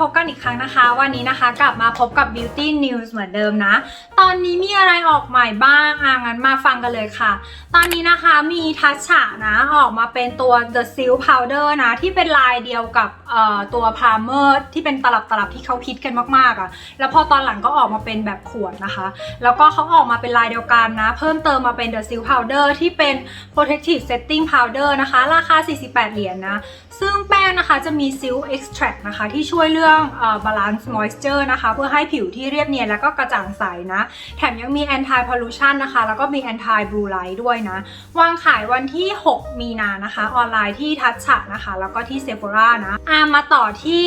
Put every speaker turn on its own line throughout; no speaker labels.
พบกันอีกครั้งนะคะ วันนี้นะคะกลับมาพบกับ Beauty News เหมือนเดิมนะ ตอนนี้มีอะไรออกใหม่บ้างอะงั้นมาฟังกันเลยค่ะ ตอนนี้นะคะมีทัชฉะนะออกมาเป็นตัว The Silk Powder นะ ที่เป็นลายเดียวกับเอ่อตัว Primer ที่เป็นตลับตลับที่เขาคิดกันมากๆอะ่ะ แล้วพอตอนหลังก็ออกมาเป็นแบบขวดนะคะ แล้วก็เขาออกมาเป็นลายเดียวกันนะ เพิ่มเติมมาเป็น The Silk Powder ที่เป็น Protective Setting Powder นะคะ ราคา 48 เหรียญนะซึ่งแป้งนะคะจะมี Silk Extract นะคะที่ช่วยเลือรื่องเอ่อ Balance Moisture นะคะ เพื่อให้ผิวที่เรียบเนียนแล้วก็กระจ่างใสนะ แถมยังมี Anti Pollution นะคะ แล้วก็มี Anti Blue Light ด้วยนะ วางขายวันที่ 6 มีนานะคะ ออนไลน์ที่ทัชฉะนะคะ แล้วก็ที่ Sephora นะอะมาต่อที่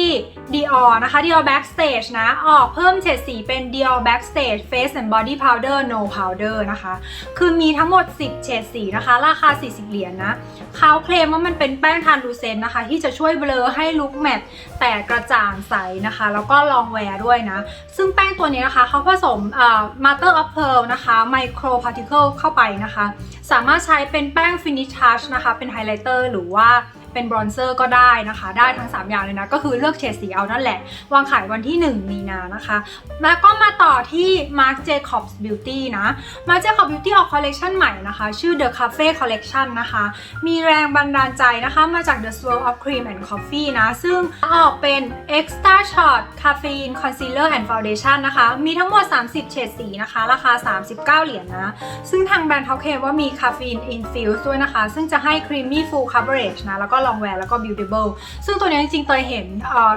Dior นะคะ Dior Backstage นะ ออกเพิ่มเฉดสีเป็น Dior Backstage Face and Body Powder No Powder นะคะ คือมีทั้งหมด 10 เฉดสีนะคะ ราคา 40 เหรียญนะเขาเคลมว่ามันเป็นแป้งทานลูเซนนะคะ ที่จะช่วยเบลอให้ลุคแมตต์แต่กระจ่างใสนะคะ แล้วก็ลองแวร์ด้วยนะ ซึ่งแป้งตัวนี้นะคะเขาผสมเอ่อ Mother of Pearl นะคะ Micro Particle เข้าไปนะคะ สามารถใช้เป็นแป้ง Finish Touch นะคะ เป็นไฮไลท์เตอร์หรือว่าเป็นบรอนเซอร์ก็ได้นะคะ ได้ทั้ง 3 อย่างเลยนะ ก็คือเลือกเฉดสีเอานั่นแหละ วางขายวันที่ 1 มีนานะคะ แล้วก็มาต่อที่ Marc Jacobs Beauty นะ Marc Jacobs Beauty ออกคอลเลกชันใหม่นะคะ ชื่อ The Cafe Collection นะคะ มีแรงบันดาลใจนะคะ มาจาก The Swirl of Cream and Coffee นะ ซึ่งออกเป็น Extra Shot Caffeine Concealer and Foundation นะคะ มีทั้งหมด 30 เฉดสีนะคะ ราคา 39 เหรียญนะซึ่งทางแบรนด์เขาเคลมว่ามีคาเฟอีน infused ด้วยนะคะ ซึ่งจะให้ creamy full coverage นะ แล้วก็ long wear แล้วก็ beautiful ซึ่งตัวนี้จริงๆเตยเห็น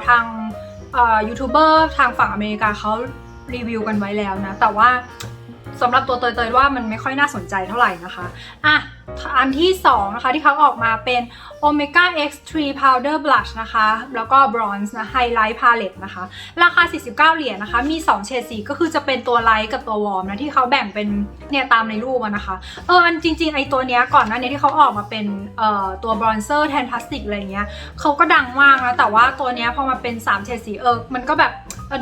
ทางยูทูบเบอร์ทางฝั่งอเมริกาเขารีวิวกันไว้แล้วนะ แต่ว่า สำหรับตัวเตยเตยว่ามันไม่ค่อยน่าสนใจเท่าไหร่นะคะอะอันที่2นะคะที่เขาออกมาเป็น Omega X3 Powder Blush นะคะ แล้วก็ Bronze นะ Highlight Palette นะคะ ราคา 49 เหรียญนะคะ มี 2 เฉดสีก็คือจะเป็นตัวไลท์กับตัววอร์มนะ ที่เขาแบ่งเป็นเนี่ยตามในรูปนะคะ เอออันจริง ๆ ไอตัวเนี้ยก่อนหน้านี้ที่เขาออกมาเป็นเอ่อตัวบรอนเซอร์แทนพลาสติกอะไรเงี้ยเขาก็ดังมากนะ แต่ว่าตัวเนี้ยพอมาเป็น 3 เฉดสีเออมันก็แบบ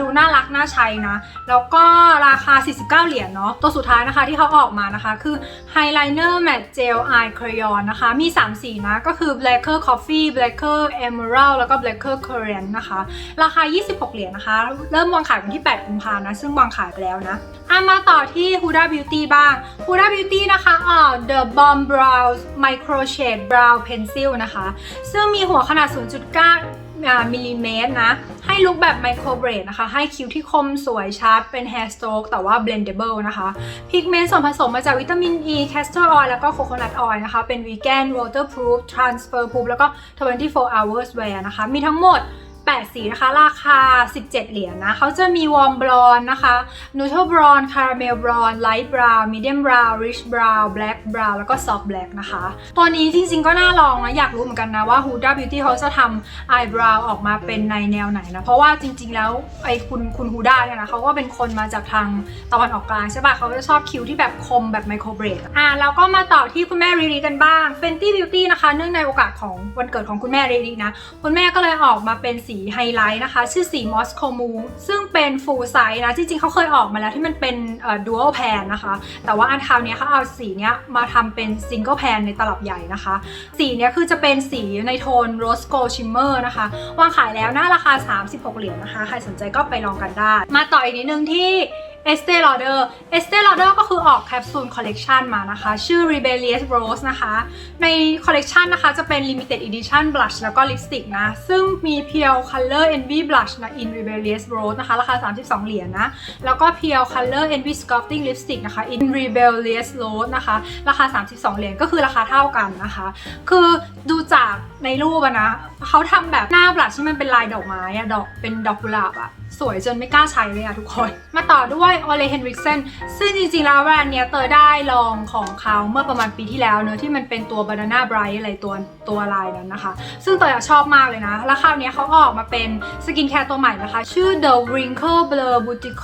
ดูน่ารักน่าใช้นะ แล้วก็ราคา 49 เหรียญเนาะตัวสุดท้ายนะคะที่เขาออกมานะคะคือ Highliner Matte Gel Eye Crayon นะคะ มี 3 สีนะ ก็คือ Blacker Coffee Blacker Emerald แล้วก็ Blacker Currant นะคะ ราคา 26 เหรียญนะคะ เริ่มวางขายวันที่ 8 กุมภานะ ซึ่งวางขายไปแล้วนะอะมาต่อที่ Huda Beauty บ้าง Huda Beauty นะคะอ่า The Bomb Brow Micro Shade Brow Pencil นะคะ ซึ่งมีหัวขนาด 0.9 มิลลิเมตรนะ ให้ลุคแบบไมโครเบรดนะคะ ให้คิ้วที่คมสวยชัดเป็นแฮร์สโตรกแต่ว่าเบลนเดเบิลนะคะพิกเมนต์ส่วนผสมมาจากวิตามิน E castor oil แล้วก็โคโคนัทออยล์นะคะ เป็นวีแกนวอเตอร์พรูฟทรานสเฟอร์พรูฟแล้วก็ 24 hours wear นะคะ มีทั้งหมด 8 สีนะคะ ราคา 17 เหรียญนะเขาจะมีวอร์มบรอนนะคะ neutral brown caramel brown light brown medium brown rich brown black brown แล้วก็ soft black นะคะ ตัวนี้จริงๆก็น่าลองนะ อยากรู้เหมือนกันนะว่า Huda Beauty เขาจะทำ eyebrow ออกมาเป็นในแนวไหนนะ เพราะว่าจริงๆแล้วไอคุณคุณ Huda เนี่ยนะเขาก็เป็นคนมาจากทางตะวันออกกลางใช่ปะเขาจะชอบคิ้วที่แบบคมแบบไมโครเบรดอะแล้วก็มาต่อที่คุณแม่รีรีกันบ้าง Fenty Beauty นะคะเนื่องในโอกาสของวันเกิดของคุณแม่รีรีนะคุณแม่ก็เลยออกมาเป็นสีไฮไลท์นะคะ ชื่อสีมอสโคมูซึ่งเป็นฟูลไซส์นะ จริงๆเขาเคยออกมาแล้วที่มันเป็นดูอัลแพนนะคะ แต่ว่าอันคราวนี้เขาเอาสีเนี้ยมาทำเป็นซิงเกิลแพนในตลับใหญ่นะคะ สีเนี้ยคือจะเป็นสีในโทนโรสโกชิมเมอร์นะคะ วางขายแล้วหน้าราคา 36 เหรียญนะคะ ใครสนใจก็ไปลองกันได้ มาต่ออีกนิดนึงที่ Estee Lauder Estee Lauder ก็คือออกแคปซูลคอลเลกชันมานะคะ ชื่อ Rebellious Rose นะคะ ในคอลเลกชันนะคะจะเป็น Limited Edition Blush แล้วก็ลิปสติกนะ ซึ่งมี Pure Color Envy Blush นะ in Rebellious Rose นะคะ ราคา 32 เหรียญนะแล้วก็ Pure Color Envy Sculpting Lipstick นะคะ in Rebellious Rose นะคะ ราคา 32 เหรียญก็คือราคาเท่ากันนะคะ คือดูจากในรูปนะเขาทำแบบหน้าบลัชที่มันเป็นลายดอกไม้อะดอกเป็นดอกกุหลาบอะ สวยจนไม่กล้าใช้เลยอะทุกคน มาต่อด้วย o l e Henriksen ซึ่งจริงๆแล้วแบรนด์เนี้ยเตยได้ลองของเขาเมื่อประมาณปีที่แล้วเนอะที่มันเป็นตัว Banana Bright อะไรตัวตัวลายนั้นนะคะ ซึ่งเตยอะชอบมากเลยนะ แล้วคราวเนี้ยเขาออกมาเป็นสกินแคร์ตัวใหม่นะคะ ชื่อ The Wrinkle Blur Boutique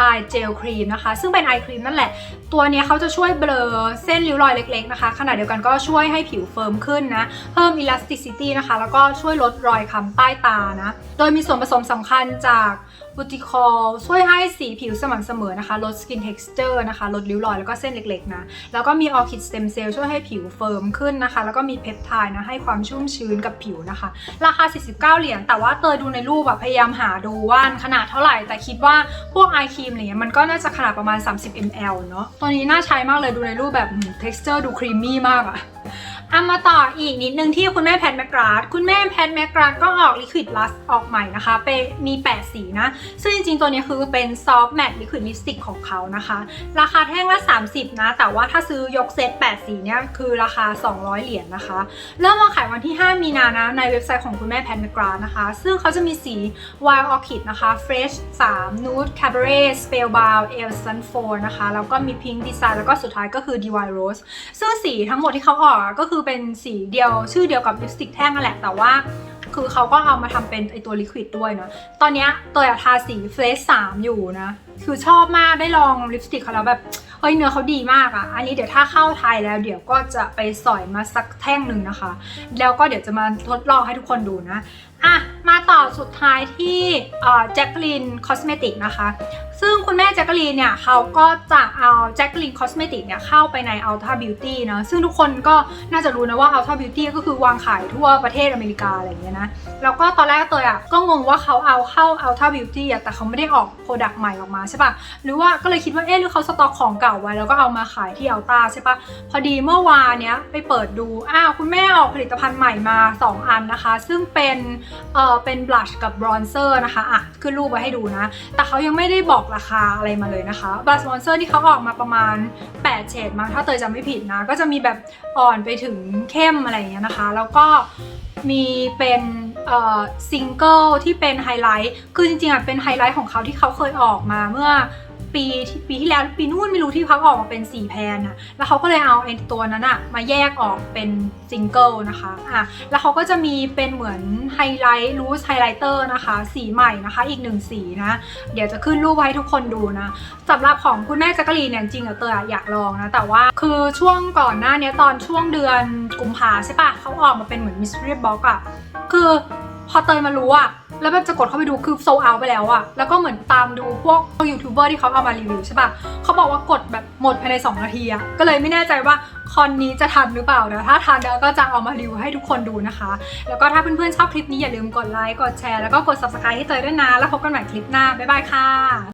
อายเจลครีมนะคะ ซึ่งเป็นไอครีมนั่นแหละ ตัวนี้เขาจะช่วยเบลอเส้นริ้วรอยเล็กๆนะคะ ขณะเดียวกันก็ช่วยให้ผิวเฟิร์มขึ้นนะ เพิ่ม elasticity นะคะ แล้วก็ช่วยลดรอยค้ำใต้ตานะ โดยมีส่วนผสมสำคัญจาก บูติคอลช่วยให้สีผิวสม่ำเสมอนะคะ ลด skin texture นะคะ ลดริ้วรอยแล้วก็เส้นเล็กๆนะ แล้วก็มี orchid stem cell ช่วยให้ผิวเฟิร์มขึ้นนะคะ แล้วก็มีเพปไทด์นะ ให้ความชุ่มชื้นกับผิวนะคะ ราคา 49 เหรียญ แต่ว่าเตยดูในรูปแบบพยายามหาดูว่าขนาดเท่าไหร่ แต่คิดว่าพวกไอครีมเงี้ยมันก็น่าจะขนาดประมาณ 30 ml เนาะ ตัวนี้น่าใช้มากเลยดูในรูปแบบอืม texture ดูครีมมี่มากอะ อามาต่ออีกนิดนึงที่คุณแม่แพทแมกราดคุณแม่แพทแมกราดก็ออกลิควิดลัสออกใหม่นะคะเป็นมี 8 สีนะ ซึ่งจริงๆ ตัวนี้คือเป็นซอฟต์แมตต์ลิควิดลิปสติกของเขานะคะ ราคาแท่งละ 30 นะ แต่ว่าถ้าซื้อยกเซต 8 สีเนี่ยคือราคา 200 เหรียญนะคะ เริ่มวางขายวันที่ 5 มีนานะในเว็บไซต์ของคุณแม่แพทแมกราดนะคะ ซึ่งเขาจะมีสี Wild Orchid นะคะ Fresh 3 Nude Cabaret Spellbound e l s o n 4นะคะแล้วก็มี Pink Design แล้วก็สุดท้ายก็คือ DY Rose ซึ่งสีทั้งหมดที่เขาออกก็คือเป็นสีเดียวชื่อเดียวกับลิปสติกแท่งนั่นแหละ แต่ว่าคือเขาก็เอามาทำเป็นไอตัวลิควิดด้วยนะตอนนี้ตยอะทาสีเฟสสามอยู่นะ คือชอบมากได้ลองลิปสติกเขาแล้วแบบ เฮ้ยเนื้อเขาดีมากอะ่ะ อันนี้เดี๋ยวถ้าเข้าไทยแล้วเดี๋ยวก็จะไปสอยมาสักแท่งหนึ่งนะคะ แล้วก็เดี๋ยวจะมาทดลองให้ทุกคนดูนะ อะมาต่อสุดท้ายที่แจ็คลินคอสเมติกนะคะ ซึ่งคุณแม่แจ็คลีนเนี่ยเขาก็จะเอาแจ็คลีนคอสเมติกเนี่ยเข้าไปใน Ulta Beauty เนอะซึ่งทุกคนก็น่าจะรู้นะว่า Ulta Beauty ก็คือวางขายทั่วประเทศอเมริกาอะไรอย่างเงี้ยนะ แล้วก็ตอนแรกเตยอะก็งงว่าเขาเอาเข้า Ulta Beauty อะแต่เขาไม่ได้ออกโปรดักต์ใหม่ออกมาใช่ปะหรือว่าก็เลยคิดว่าเอ๊ะหรือเขาสต็อกของเก่าไว้แล้วก็เอามาขายที่ Ulta ใช่ปะพอดีเมื่อวานเนี้ยไปเปิดดูอ้าวคุณแม่ออกผลิตภัณฑ์ใหม่มา 2 อันนะคะ ซึ่งเป็นเออเป็นบลัชกับบรอนเซอร์นะคะอะขึ้นรูปไว้ให้ดูนะ แต่เขายังไม่ได้บอกราคาอะไรมาเลยนะคะบลัชบรอนเซอร์ที่เขาออกมาประมาณ 8 เฉดมั้งถ้าเตยจำไม่ผิดนะ ก็จะมีแบบอ่อนไปถึงเข้มอะไรอย่างเงี้ยนะคะ แล้วก็มีเป็นเออซิงเกิลที่เป็นไฮไลท์ คือจริงๆอะเป็นไฮไลท์ของเขาที่เขาเคยออกมาเมื่อ ปีที่ปีที่แล้วปีนู่นไม่รู้ที่เขาออกมาเป็น 4 แพนอะแล้วเขาก็เลยเอาไอ้ตัวนั้นอะมาแยกออกเป็นซิงเกิลนะคะอะแล้วเขาก็จะมีเป็นเหมือนไฮไลท์รูสไฮไลเตอร์นะคะ สีใหม่นะคะ อีกหนึ่งสีนะ เดี๋ยวจะขึ้นรูปไว้ให้ทุกคนดูนะสำหรับของคุณแม่แจักรีเนี่ยจริงๆอะเตยออยากลองนะ แต่ว่าคือช่วงก่อนหน้านี้ตอนช่วงเดือนกุมภาใช่ปะเขาออกมาเป็นเหมือนมิส t รีบ็อกอะคือ พอเตยมารู้อะแล้วแบบจะกดเข้าไปดูคือโซเอาไปแล้วอะแล้วก็เหมือนตามดูพวกยูทูบเบอร์ที่เขาเอามารีวิวใช่ปะเขาบอกว่ากดแบบหมดภายใน 2 นาทีอะก็เลยไม่แน่ใจว่าคอนนี้จะทันหรือเปล่านะถ้าทันแล้วก็จะเอามารีวิวให้ทุกคนดูนะคะ แล้วก็ถ้าเพื่อนๆชอบคลิปนี้อย่าลืมกดไลค์กดแชร์แล้วก็กด subscribe ให้เตยด้วยนะแล้วพบกันใหม่คลิปหน้าบ๊ายบายค่ะ